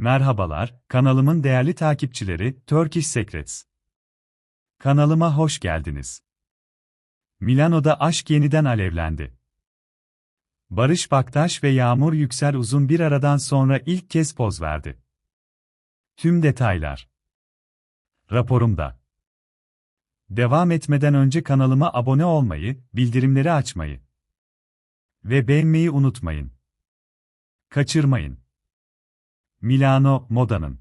Merhabalar, kanalımın değerli takipçileri, Turkish Secrets. Kanalıma hoş geldiniz. Milano'da aşk yeniden alevlendi. Barış Baktaş ve Yağmur Yüksel uzun bir aradan sonra ilk kez poz verdi. Tüm detaylar. Raporumda. Devam etmeden önce kanalıma abone olmayı, bildirimleri açmayı ve beğenmeyi unutmayın. Kaçırmayın. Milano, modanın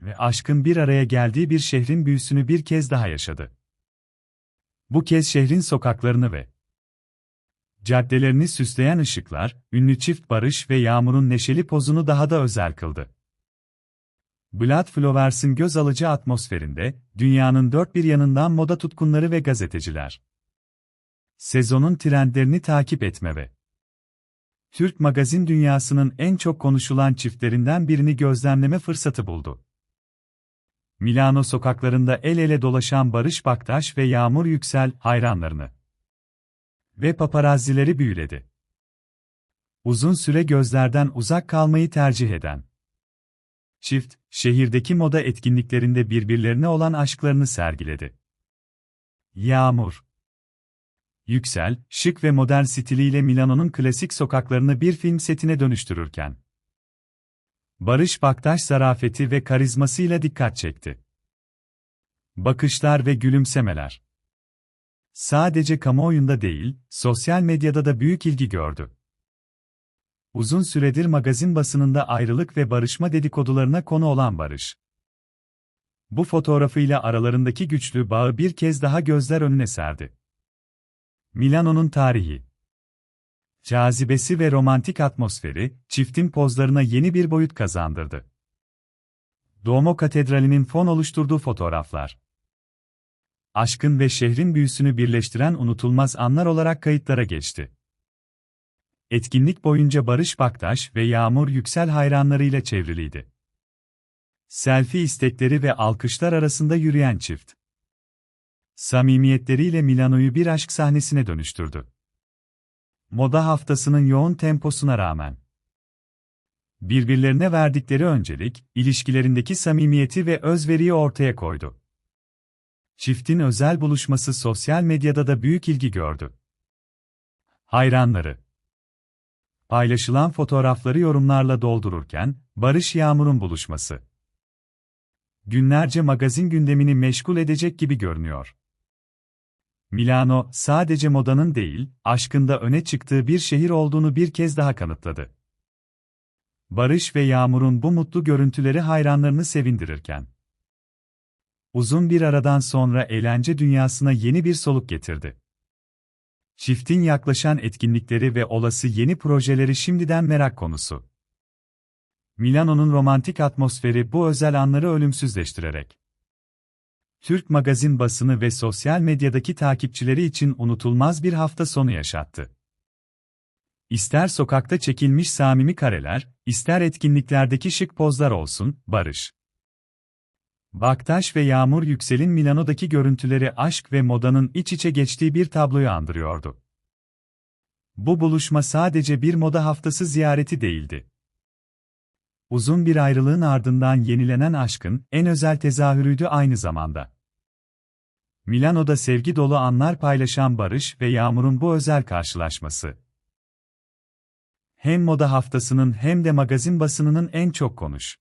ve aşkın bir araya geldiği bir şehrin büyüsünü bir kez daha yaşadı. Bu kez şehrin sokaklarını ve caddelerini süsleyen ışıklar, ünlü çift Barış ve Yağmur'un neşeli pozunu daha da özel kıldı. Blood Flowers'ın göz alıcı atmosferinde, dünyanın dört bir yanından moda tutkunları ve gazeteciler. Sezonun trendlerini takip etme ve Türk magazin dünyasının en çok konuşulan çiftlerinden birini gözlemleme fırsatı buldu. Milano sokaklarında el ele dolaşan Barış Baktaş ve Yağmur Yüksel hayranlarını ve paparazzileri büyüledi. Uzun süre gözlerden uzak kalmayı tercih eden çift, şehirdeki moda etkinliklerinde birbirlerine olan aşklarını sergiledi. Yağmur Yüksel, şık ve modern stiliyle Milano'nun klasik sokaklarını bir film setine dönüştürürken, Barış Baktaş zarafeti ve karizmasıyla dikkat çekti. Bakışlar ve gülümsemeler. Sadece kamuoyunda değil, sosyal medyada da büyük ilgi gördü. Uzun süredir magazin basınında ayrılık ve barışma dedikodularına konu olan Barış. Bu fotoğrafıyla aralarındaki güçlü bağı bir kez daha gözler önüne serdi. Milano'nun tarihi. Cazibesi ve romantik atmosferi, çiftin pozlarına yeni bir boyut kazandırdı. Duomo Katedrali'nin fon oluşturduğu fotoğraflar. Aşkın ve şehrin büyüsünü birleştiren unutulmaz anlar olarak kayıtlara geçti. Etkinlik boyunca Barış Baktaş ve Yağmur Yüksel hayranlarıyla çevriliydi. Selfie istekleri ve alkışlar arasında yürüyen çift samimiyetleriyle Milano'yu bir aşk sahnesine dönüştürdü. Moda haftasının yoğun temposuna rağmen birbirlerine verdikleri öncelik, ilişkilerindeki samimiyeti ve özveriyi ortaya koydu. Çiftin özel buluşması sosyal medyada da büyük ilgi gördü. Hayranları paylaşılan fotoğrafları yorumlarla doldururken, Barış Yağmur'un buluşması günlerce magazin gündemini meşgul edecek gibi görünüyor. Milano, sadece modanın değil, aşkında öne çıktığı bir şehir olduğunu bir kez daha kanıtladı. Barış ve Yağmur'un bu mutlu görüntüleri hayranlarını sevindirirken, uzun bir aradan sonra eğlence dünyasına yeni bir soluk getirdi. Çiftin yaklaşan etkinlikleri ve olası yeni projeleri şimdiden merak konusu. Milano'nun romantik atmosferi bu özel anları ölümsüzleştirerek Türk magazin basını ve sosyal medyadaki takipçileri için unutulmaz bir hafta sonu yaşattı. İster sokakta çekilmiş samimi kareler, ister etkinliklerdeki şık pozlar olsun, Barış. Baktaş ve Yağmur Yüksel'in Milano'daki görüntüleri aşk ve modanın iç içe geçtiği bir tabloyu andırıyordu. Bu buluşma sadece bir moda haftası ziyareti değildi. Uzun bir ayrılığın ardından yenilenen aşkın en özel tezahürüydü aynı zamanda. Milano'da sevgi dolu anlar paylaşan Barış ve Yağmur'un bu özel karşılaşması. Hem moda haftasının hem de magazin basınının en çok konuş.